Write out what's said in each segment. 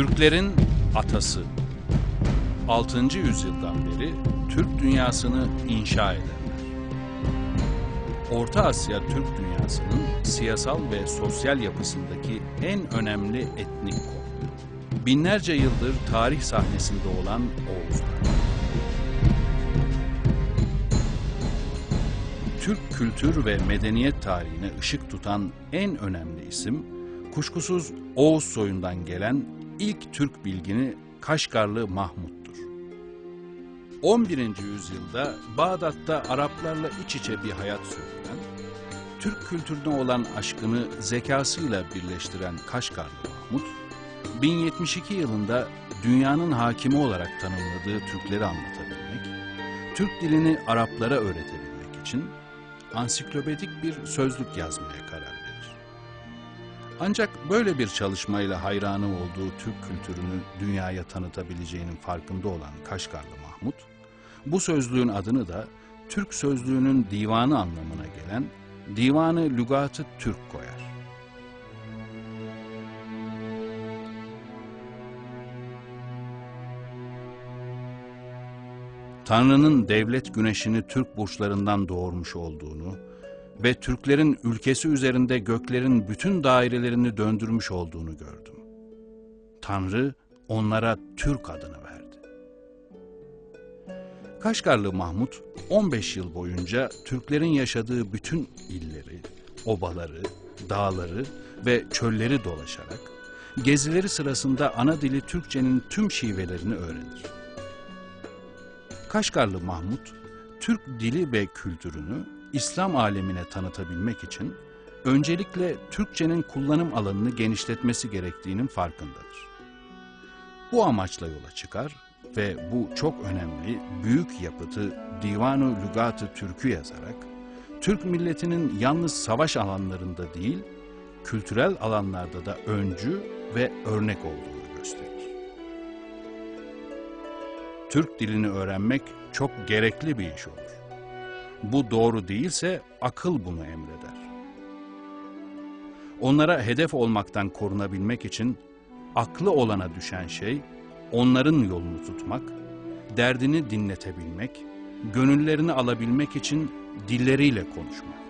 Türklerin atası. 6. yüzyıldan beri Türk dünyasını inşa ederler. Orta Asya Türk dünyasının siyasal ve sosyal yapısındaki en önemli etnik kol. Binlerce yıldır tarih sahnesinde olan Oğuzlar. Türk kültür ve medeniyet tarihine ışık tutan en önemli isim, kuşkusuz Oğuz soyundan gelen ilk Türk bilgini Kaşgarlı Mahmut'tur. 11. yüzyılda Bağdat'ta Araplarla iç içe bir hayat sürdüren, Türk kültürüne olan aşkını zekasıyla birleştiren Kaşgarlı Mahmut, 1072 yılında dünyanın hakimi olarak tanımladığı Türkleri anlatabilmek, Türk dilini Araplara öğretebilmek için ansiklopedik bir sözlük yazmaya karar. Ancak böyle bir çalışmayla hayranı olduğu Türk kültürünü dünyaya tanıtabileceğinin farkında olan Kaşgarlı Mahmut, bu sözlüğün adını da Türk sözlüğünün divanı anlamına gelen Divanı Lügatı Türk koyar. Tanrı'nın devlet güneşini Türk burçlarından doğurmuş olduğunu ve Türklerin ülkesi üzerinde göklerin bütün dairelerini döndürmüş olduğunu gördüm. Tanrı onlara Türk adını verdi. Kaşgarlı Mahmut 15 yıl boyunca Türklerin yaşadığı bütün illeri, obaları, dağları ve çölleri dolaşarak gezileri sırasında ana dili Türkçenin tüm şivelerini öğrenir. Kaşgarlı Mahmut, Türk dili ve kültürünü İslam alemine tanıtabilmek için öncelikle Türkçenin kullanım alanını genişletmesi gerektiğinin farkındadır. Bu amaçla yola çıkar ve bu çok önemli büyük yapıtı Divanu Lügatı Türk'ü yazarak Türk milletinin yalnız savaş alanlarında değil, kültürel alanlarda da öncü ve örnek olduğunu gösterir. Türk dilini öğrenmek çok gerekli bir iş olur. Bu doğru değilse akıl bunu emreder. Onlara hedef olmaktan korunabilmek için aklı olana düşen şey onların yolunu tutmak, derdini dinletebilmek, gönüllerini alabilmek için dilleriyle konuşmaktır.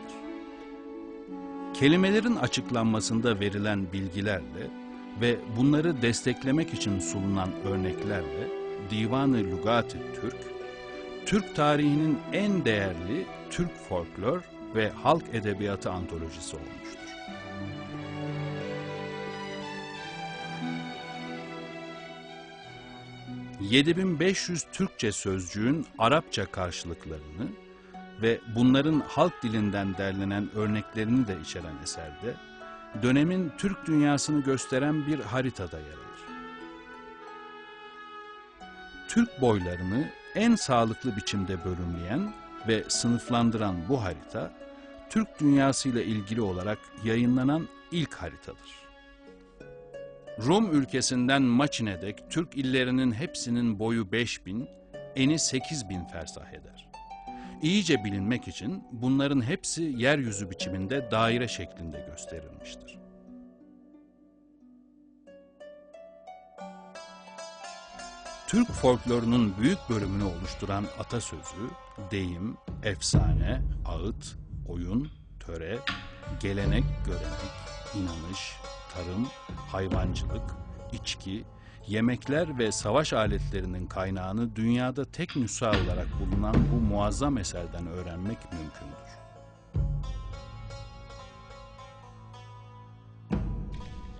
Kelimelerin açıklanmasında verilen bilgilerle ve bunları desteklemek için sunulan örneklerle Divan-ı Lügat-ı Türk, Türk tarihinin en değerli Türk folklor ve halk edebiyatı antolojisi olmuştur. ...7500 Türkçe sözcüğün Arapça karşılıklarını ve bunların halk dilinden derlenen örneklerini de içeren eserde... ...dönemin Türk dünyasını gösteren bir haritada yer alır. Türk boylarını en sağlıklı biçimde bölümleyen ve sınıflandıran bu harita, Türk dünyasıyla ilgili olarak yayınlanan ilk haritadır. Rum ülkesinden Maçine'dek Türk illerinin hepsinin boyu 5000, eni 8000 fersah eder. İyice bilinmek için bunların hepsi yeryüzü biçiminde daire şeklinde gösterilmiştir. Türk folklorunun büyük bölümünü oluşturan atasözü, deyim, efsane, ağıt, oyun, töre, gelenek, görenek, inanış, tarım, hayvancılık, içki, yemekler ve savaş aletlerinin kaynağını dünyada tek nüsha olarak bulunan bu muazzam eserden öğrenmek mümkündür.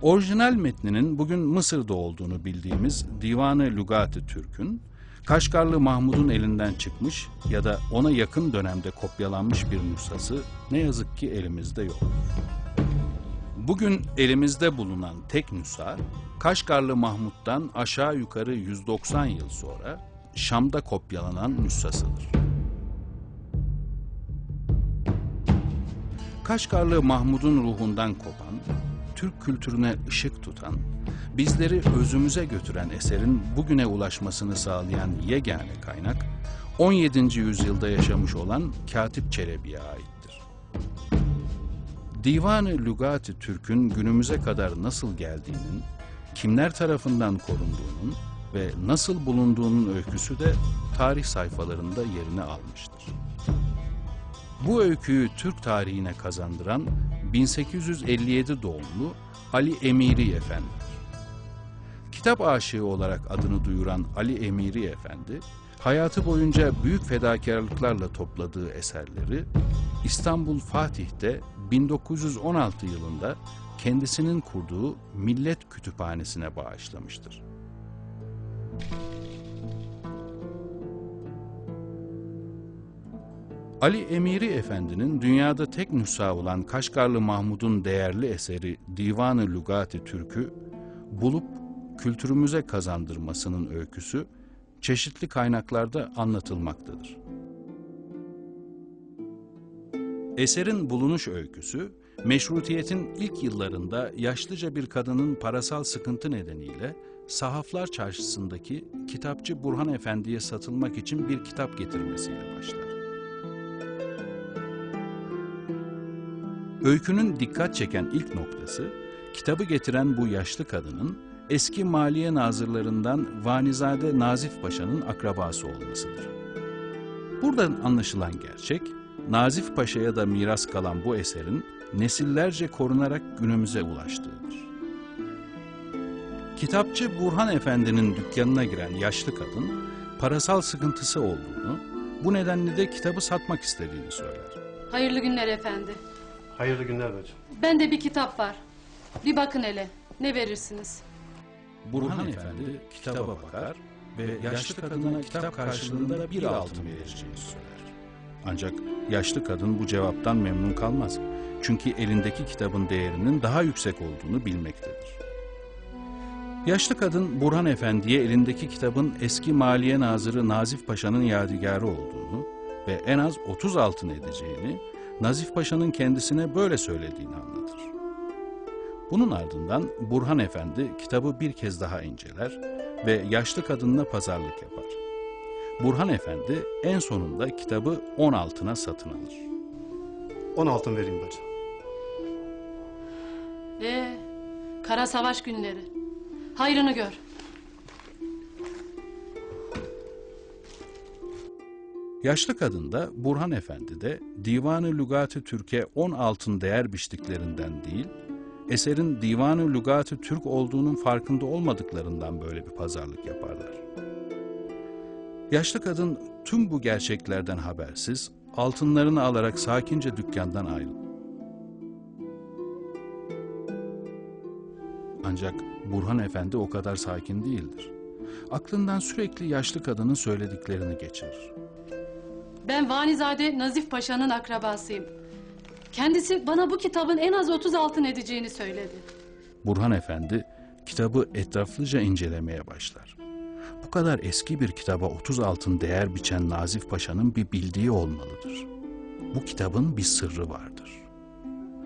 Orijinal metninin bugün Mısır'da olduğunu bildiğimiz Divan-ı Lügat-ı Türk'ün, Kaşgarlı Mahmud'un elinden çıkmış ya da ona yakın dönemde kopyalanmış bir nüshası ne yazık ki elimizde yok. Bugün elimizde bulunan tek nüsha, Kaşgarlı Mahmud'dan aşağı yukarı 190 yıl sonra Şam'da kopyalanan nüshasıdır. Kaşgarlı Mahmud'un ruhundan kopan, Türk kültürüne ışık tutan, bizleri özümüze götüren eserin bugüne ulaşmasını sağlayan yegane kaynak, 17. yüzyılda yaşamış olan Katip Çelebi'ye aittir. Divan-ı Lügat-ı Türk'ün günümüze kadar nasıl geldiğinin, kimler tarafından korunduğunun ve nasıl bulunduğunun öyküsü de tarih sayfalarında yerini almıştır. Bu öyküyü Türk tarihine kazandıran 1857 doğumlu Ali Emiri Efendi'dir. Kitap aşığı olarak adını duyuran Ali Emiri Efendi, hayatı boyunca büyük fedakarlıklarla topladığı eserleri İstanbul Fatih'te 1916 yılında kendisinin kurduğu Millet Kütüphanesi'ne bağışlamıştır. Ali Emiri Efendi'nin dünyada tek nüsha olan Kaşgarlı Mahmud'un değerli eseri Divan-ı Lügat-ı Türk'ü bulup kültürümüze kazandırmasının öyküsü çeşitli kaynaklarda anlatılmaktadır. Eserin bulunuş öyküsü, meşrutiyetin ilk yıllarında yaşlıca bir kadının parasal sıkıntı nedeniyle Sahaflar Çarşısı'ndaki kitapçı Burhan Efendi'ye satılmak için bir kitap getirmesiyle başlar. Öykünün dikkat çeken ilk noktası, kitabı getiren bu yaşlı kadının eski maliye nazırlarından Vanizade Nazif Paşa'nın akrabası olmasıdır. Buradan anlaşılan gerçek, Nazif Paşa'ya da miras kalan bu eserin nesillerce korunarak günümüze ulaştığıdır. Kitapçı Burhan Efendi'nin dükkanına giren yaşlı kadın, parasal sıkıntısı olduğunu, bu nedenle de kitabı satmak istediğini söyler. Hayırlı günler efendi. Hayırlı günler bacım. Bende bir kitap var. Bir bakın hele. Ne verirsiniz? Burhan Efendi kitaba bakar ve yaşlı kadına kitap karşılığında bir altın vereceğini söyler. Ancak yaşlı kadın bu cevaptan memnun kalmaz. Çünkü elindeki kitabın değerinin daha yüksek olduğunu bilmektedir. Yaşlı kadın Burhan Efendi'ye elindeki kitabın eski Maliye Nazırı Nazif Paşa'nın yadigarı olduğunu ve en az 30 altın edeceğini, Nazif Paşa'nın kendisine böyle söylediğini anlatır. Bunun ardından Burhan Efendi kitabı bir kez daha inceler ve yaşlı kadınla pazarlık yapar. Burhan Efendi en sonunda kitabı 10 altına satın alır. 10 altın vereyim bacım. Ee, kara savaş günleri. Hayrını gör. Yaşlı kadın da Burhan Efendi de Divan-ı Lügat-ı Türk'e 10 altın değer biçtiklerinden değil, eserin Divan-ı Lügat-ı Türk olduğunun farkında olmadıklarından böyle bir pazarlık yaparlar. Yaşlı kadın tüm bu gerçeklerden habersiz, altınlarını alarak sakince dükkandan ayrılır. Ancak Burhan Efendi o kadar sakin değildir. Aklından sürekli yaşlı kadının söylediklerini geçirir. Ben Vanizade Nazif Paşa'nın akrabasıyım. Kendisi bana bu kitabın en az 30 altın edeceğini söyledi. Burhan Efendi kitabı etraflıca incelemeye başlar. Bu kadar eski bir kitaba 30 altın değer biçen Nazif Paşa'nın bir bildiği olmalıdır. Bu kitabın bir sırrı vardır.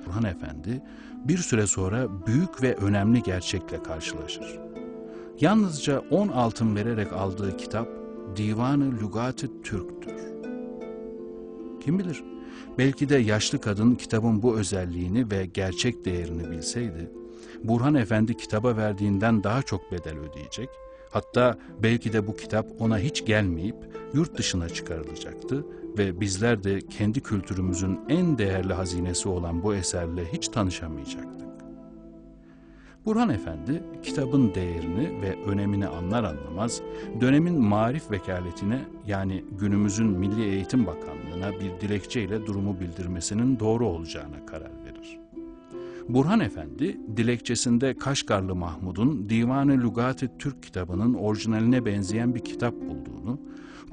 Burhan Efendi bir süre sonra büyük ve önemli gerçekle karşılaşır. Yalnızca 10 altın vererek aldığı kitap Divan-ı Lügat-ı Türk'tür. Kim bilir, belki de yaşlı kadın kitabın bu özelliğini ve gerçek değerini bilseydi, Burhan Efendi kitaba verdiğinden daha çok bedel ödeyecek, Hatta belki de bu kitap ona hiç gelmeyip yurt dışına çıkarılacaktı ve bizler de kendi kültürümüzün en değerli hazinesi olan bu eserle hiç tanışamayacaktık. Burhan Efendi kitabın değerini ve önemini anlar anlamaz dönemin marif vekaletine yani günümüzün Milli Eğitim Bakanlığı'na bir dilekçeyle durumu bildirmesinin doğru olacağına karar verir. Burhan Efendi dilekçesinde Kaşgarlı Mahmud'un Divan-ı Lügat-ı Türk kitabının orijinaline benzeyen bir kitap bulduğunu,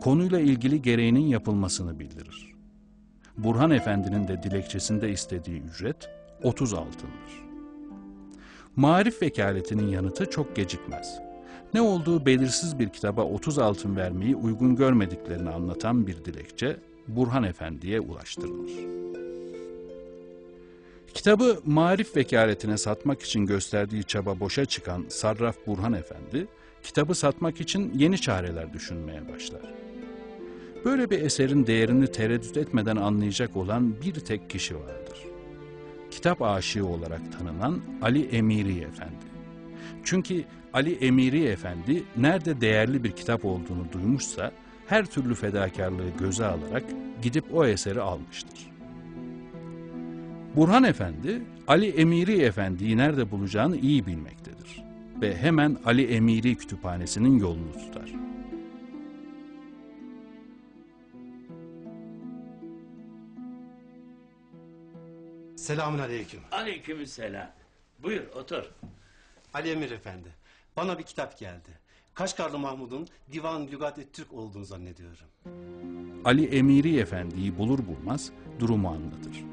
konuyla ilgili gereğinin yapılmasını bildirir. Burhan Efendi'nin de dilekçesinde istediği ücret 30 altındır. Marif vekaletinin yanıtı çok gecikmez. Ne olduğu belirsiz bir kitaba 30 altın vermeyi uygun görmediklerini anlatan bir dilekçe Burhan Efendi'ye ulaştırılır. Kitabı marif vekaletine satmak için gösterdiği çaba boşa çıkan Sarraf Burhan Efendi, kitabı satmak için yeni çareler düşünmeye başlar. Böyle bir eserin değerini tereddüt etmeden anlayacak olan bir tek kişi vardır. Kitap aşığı olarak tanınan Ali Emiri Efendi. Çünkü Ali Emiri Efendi nerede değerli bir kitap olduğunu duymuşsa her türlü fedakarlığı göze alarak gidip o eseri almıştır. Burhan Efendi, Ali Emiri Efendi'yi nerede bulacağını iyi bilmektedir ve hemen Ali Emiri Kütüphanesi'nin yolunu tutar. Selamün aleyküm. Aleykümselam. Buyur otur. Ali Emir Efendi. Bana bir kitap geldi. Kaşgarlı Mahmud'un Divan Lügat-ı Türk olduğunu zannediyorum. Ali Emiri Efendi'yi bulur bulmaz durumu anlatır.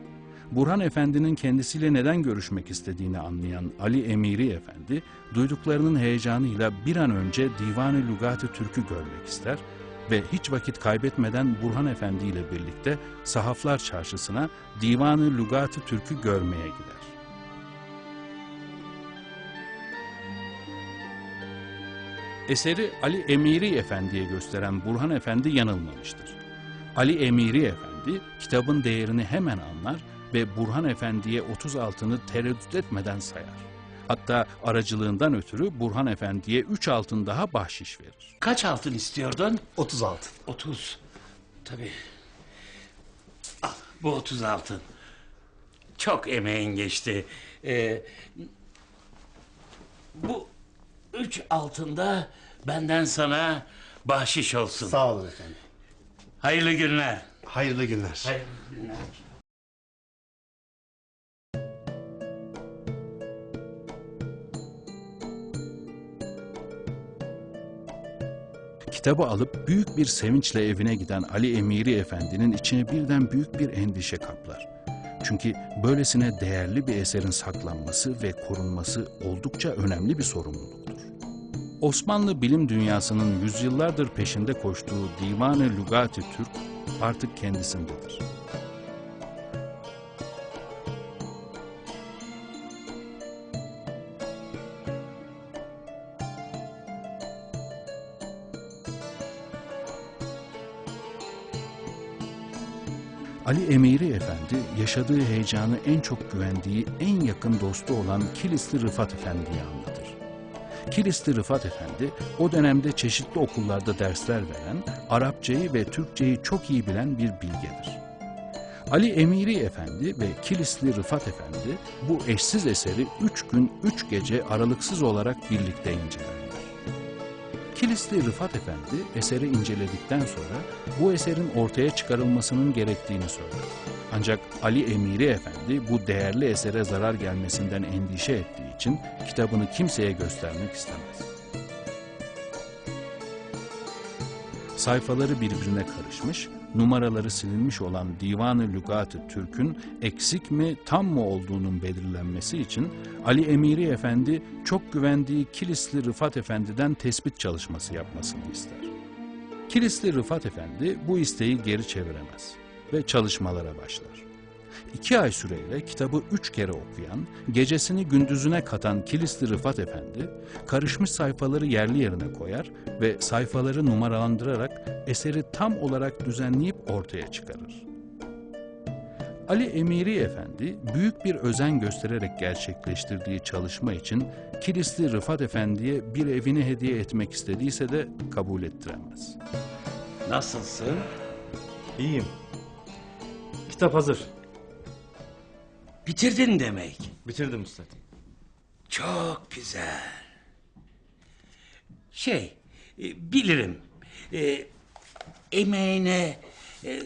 Burhan Efendi'nin kendisiyle neden görüşmek istediğini anlayan Ali Emiri Efendi, duyduklarının heyecanıyla bir an önce Divan-ı Lügat-ı Türk'ü görmek ister ve hiç vakit kaybetmeden Burhan Efendi ile birlikte Sahaflar Çarşısı'na Divan-ı Lügat-ı Türk'ü görmeye gider. Eseri Ali Emiri Efendi'ye gösteren Burhan Efendi yanılmamıştır. Ali Emiri Efendi kitabın değerini hemen anlar ve Burhan Efendi'ye 30 altını tereddüt etmeden sayar. Hatta aracılığından ötürü Burhan Efendi'ye 3 altın daha bahşiş verir. Kaç altın istiyordun? 36. 30. Tabii. Al bu 30 altın. Çok emeğin geçti. Ee, bu üç altında benden sana bahşiş olsun. Sağ olun efendim. Hayırlı günler. Hayırlı günler. Hayırlı günler. Kitabı alıp büyük bir sevinçle evine giden Ali Emiri Efendi'nin içine birden büyük bir endişe kaplar. Çünkü böylesine değerli bir eserin saklanması ve korunması oldukça önemli bir sorumluluktur. Osmanlı bilim dünyasının yüzyıllardır peşinde koştuğu Divan-ı Lügat-ı Türk artık kendisindedir. Ali Emiri Efendi yaşadığı heyecanı en çok güvendiği en yakın dostu olan Kilisli Rıfat Efendi'ye anlatır. Kilisli Rıfat Efendi o dönemde çeşitli okullarda dersler veren, Arapçayı ve Türkçeyi çok iyi bilen bir bilgedir. Ali Emiri Efendi ve Kilisli Rıfat Efendi bu eşsiz eseri üç gün üç gece aralıksız olarak birlikte incelerler. Kilisli Rıfat Efendi eseri inceledikten sonra bu eserin ortaya çıkarılmasının gerektiğini söyler. Ancak Ali Emiri Efendi bu değerli esere zarar gelmesinden endişe ettiği için kitabını kimseye göstermek istemez. Sayfaları birbirine karışmış, numaraları silinmiş olan Divan-ı Lügat-ı Türk'ün eksik mi tam mı olduğunun belirlenmesi için Ali Emiri Efendi çok güvendiği Kilisli Rıfat Efendi'den tespit çalışması yapmasını ister. Kilisli Rıfat Efendi bu isteği geri çeviremez ve çalışmalara başlar. İki ay süreyle kitabı üç kere okuyan, gecesini gündüzüne katan Kilisli Rıfat Efendi, karışmış sayfaları yerli yerine koyar ve sayfaları numaralandırarak eseri tam olarak düzenleyip ortaya çıkarır. Ali Emiri Efendi büyük bir özen göstererek gerçekleştirdiği çalışma için Kilisli Rıfat Efendi'ye bir evini hediye etmek istediyse de kabul ettiremez. Nasılsın? İyiyim. Kitap hazır. Bitirdin demek. Bitirdim üstad. Çok güzel. Şey, e, bilirim. E, emeğine e,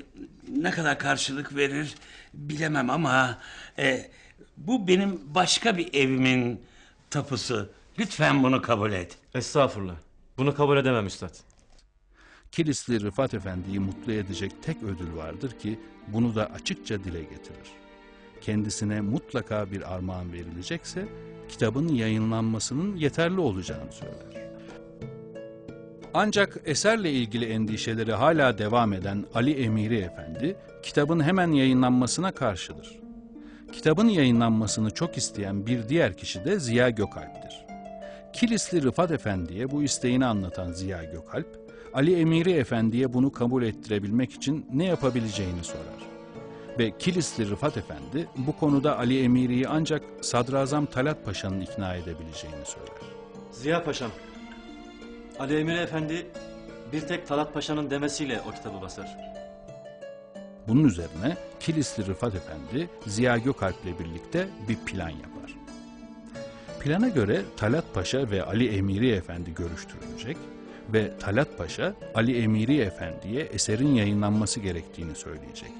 ne kadar karşılık verir bilemem ama e, bu benim başka bir evimin tapusu. Lütfen bunu kabul et. Estağfurullah. Bunu kabul edemem üstad. Kilisli Rıfat Efendi'yi mutlu edecek tek ödül vardır ki bunu da açıkça dile getirir. Kendisine mutlaka bir armağan verilecekse kitabın yayınlanmasının yeterli olacağını söyler. Ancak eserle ilgili endişeleri hala devam eden Ali Emiri Efendi kitabın hemen yayınlanmasına karşıdır. Kitabın yayınlanmasını çok isteyen bir diğer kişi de Ziya Gökalp'tir. Kilisli Rıfat Efendi'ye bu isteğini anlatan Ziya Gökalp, Ali Emiri Efendi'ye bunu kabul ettirebilmek için ne yapabileceğini sorar. Ve Kilisli Rıfat Efendi bu konuda Ali Emiri'yi ancak Sadrazam Talat Paşa'nın ikna edebileceğini söyler. Ziya Paşam, Ali Emir Efendi bir tek Talat Paşa'nın demesiyle o kitabı basar. Bunun üzerine Kilisli Rıfat Efendi Ziya Gökalp'le birlikte bir plan yapar. Plana göre Talat Paşa ve Ali Emiri Efendi görüştürülecek ve Talat Paşa Ali Emiri Efendi'ye eserin yayınlanması gerektiğini söyleyecek.